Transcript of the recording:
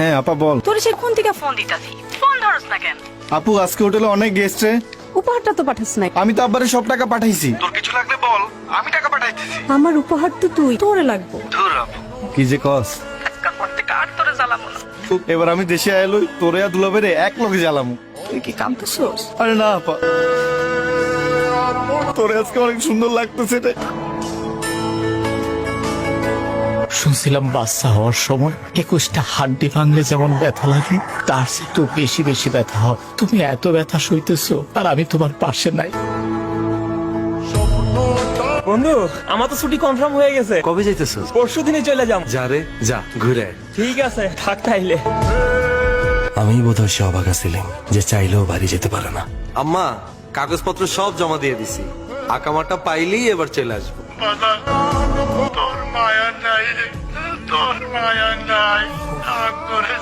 হ্যাঁ আপা বল। তোর সে কোন থেকে ফোন দিতাছি? ফোন ধরস না কেন? আপু আজকে হোটেলে অনেক গেস্ট রে। উপহারটা তো পাঠাস নাই। আমি তো আব্বারে সব টাকা পাঠাইছি। তোর কিছু লাগলে বল? আমি টাকা পাঠাইতেছি। আমার উপহার তো তুই তোরে লাগবো। কি যে কস। আজকাল পর আর তোরে জ্বালাবো না। এবার আমি দেশে আইলো তোরে আর দুলাবেরে এক লগে জ্বালামু। তুই কি কাঁদতেছোস আরে না আপা। তোরে আজকে অনেক সুন্দর লাগতেছে রে। শুনছিলাম বাচ্চা হওয়ার সময় একুশটা হাড্ডি ভাঙলে যেমন ব্যথা লাগে তার চেয়ে একটু বেশি বেশি ব্যথা হয়। তুমি এত ব্যথা সইতেছো আর আমি তোমার পাশে নাই। বন্ধু আমার তো ছুটি কনফার্ম হয়ে গেছে। কবে যাইতেছ? পরশু দিনে চলে যাম। যা রে যা ঘুরে আয়। ঠিক আছে থাক তাইলে। আমি বোধহয় সে অবাক ছিলাম যে চাইলেও বাড়ি যেতে পারে না। আম্মা কাগজপত্র সব জমা দিয়ে দিছি। আকামাটা পাইলেই এবার চলে আসব। তোর মায়া নাই করে